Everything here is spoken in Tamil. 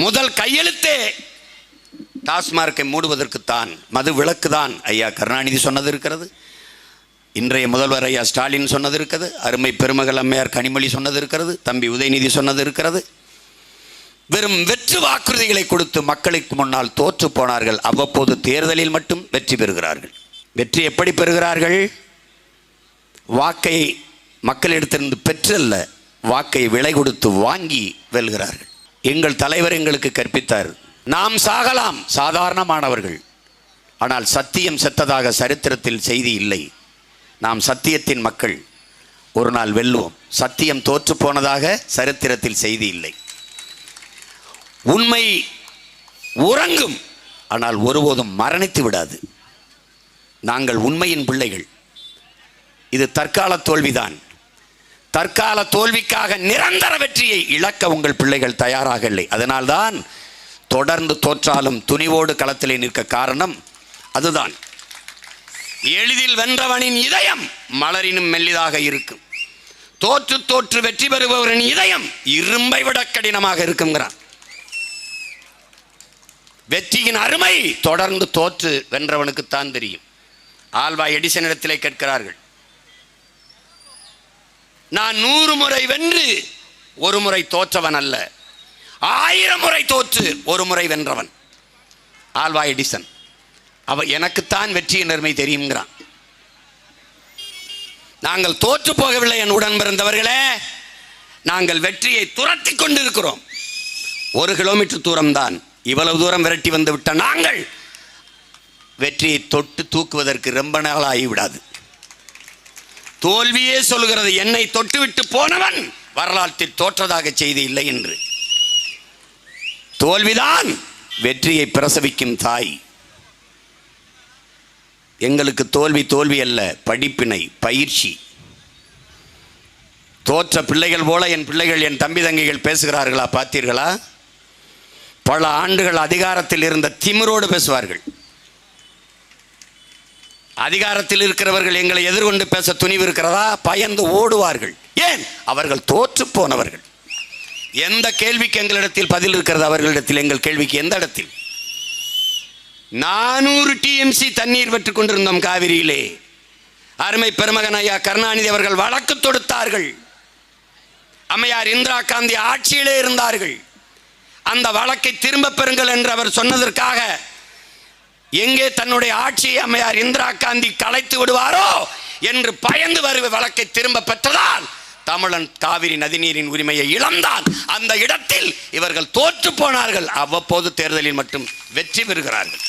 முதல் கையெழுத்தே. டாஸ்மார்க்கை மூடுவதற்குத்தான் மது விளக்கு தான் ஐயா கருணாநிதி சொன்னது இருக்கிறது இன்றைய முதல்வர் ஐயா ஸ்டாலின் சொன்னது இருக்கிறது அருமை பெருமகள் அம்மையார் கனிமொழி சொன்னது இருக்கிறது தம்பி உதயநிதி சொன்னது இருக்கிறது வெறும் வெற்று வாக்குறுதிகளை கொடுத்து மக்களுக்கு முன்னால் தோற்று போனார்கள். அவ்வப்போது தேர்தலில் மட்டும் வெற்றி பெறுகிறார்கள். வெற்றி எப்படி பெறுகிறார்கள்? வாக்கை மக்களிடத்திலிருந்து பெற்றல்ல. வாக்கை விலை கொடுத்து வாங்கி வெல்கிறார்கள். எங்கள் தலைவர் எங்களுக்கு கற்பித்தார். நாம் சாகலாம். சாதாரணமானவர்கள். ஆனால் சத்தியம் செத்ததாக சரித்திரத்தில் செய்தி இல்லை. நாம் சத்தியத்தின் மக்கள். ஒரு நாள் வெல்லுவோம். சத்தியம் தோற்று போனதாக சரித்திரத்தில் செய்தி இல்லை. உண்மை உறங்கும். ஆனால் ஒருபோதும் மரணித்து விடாது. நாங்கள் உண்மையின் பிள்ளைகள். இது தற்கால தோல்விதான். தற்கால தோல்விக்காக நிரந்தர வெற்றியை இழக்க உங்கள் பிள்ளைகள் தயாராக இல்லை. அதனால்தான் தொடர்ந்து தோற்றாலும் துணிவோடு களத்திலே நிற்க காரணம் அதுதான். எளிதில் வென்றவனின் இதயம் மலரினும் மெல்லிதாக இருக்கும். தோற்று தோற்று வெற்றி பெறுபவரின் இதயம் இரும்பை விட கடினமாக இருக்குங்கிறான் வெற்றியின் அருமை தொடர்ந்து தோற்று வென்றவனுக்குத்தான் தெரியும். ஆல்வா எடிசனிடத்திலே கேட்கிறார்கள் நான் நூறு முறை வென்று ஒரு முறை தோற்றவன் அல்ல. ஆயிரம் முறை தோற்று ஒரு முறை வென்றவன். Alva Edison. அவ எனக்குத்தான் வெற்றியின் நேர்மை தெரியுங்கிறான் நாங்கள் தோற்று போகவில்லை என் உடன் பிறந்தவர்களே. நாங்கள் வெற்றியை துரத்தி கொண்டிருக்கிறோம். ஒரு கிலோமீட்டர் தூரம்தான். இவ்வளவு தூரம் விரட்டி வந்து விட்ட நாங்கள் வெற்றியை தொட்டு தூக்குவதற்கு ரொம்ப நாள் ஆகிவிடாது தோல்வியே சொல்கிறது என்னை தொட்டுவிட்டு போனவன் வரலாற்றில் தோற்றதாக செய்தி இல்லை என்று. தோல்விதான் வெற்றியை பிரசவிக்கும் தாய். எங்களுக்கு தோல்வி தோல்வி அல்ல படிப்பினை பயிற்சி. தோற்ற பிள்ளைகள் போல என் பிள்ளைகள் என் தம்பி தங்கைகள் பேசுகிறார்களா பார்த்தீர்களா? பல ஆண்டுகள் அதிகாரத்தில் இருந்த திமிரோடு பேசுவார்கள். அதிகாரத்தில் இருக்கிறவர்கள் எங்களை எதிர்கொண்டு பேச துணிவு இருக்கிறதா? பயந்து ஓடுவார்கள். ஏன்? அவர்கள் தோற்று போனவர்கள். எந்த கேள்விக்கு எங்களிடத்தில் பதில் இருக்கிறது? அவர்களிடத்தில் எங்கள் கேள்விக்கு எந்த இடத்தில்? நானூறு டிஎம்சி தண்ணீர் பெற்றுக் கொண்டிருந்தோம் காவிரியிலே. அருமை பெருமகன் ஐயா கருணாநிதி அவர்கள் வழக்கு தொடுத்தார்கள். அம்மையார் இந்திரா காந்தி ஆட்சியிலே இருந்தார்கள். அந்த வழக்கை திரும்ப பெறுங்கள் என்று அவர் சொன்னதற்காக எங்கே தன்னுடைய ஆட்சியை அம்மையார் இந்திரா காந்தி கலைத்து விடுவாரோ என்று பயந்து வருவ வழக்கை திரும்ப பெற்றதால் தமிழன் காவிரி நதிநீரின் உரிமையை இழந்தான் அந்த இடத்தில் இவர்கள் தோற்று போனார்கள். அவ்வப்போது தேர்தலில் மட்டும் வெற்றி பெறுகிறார்கள்.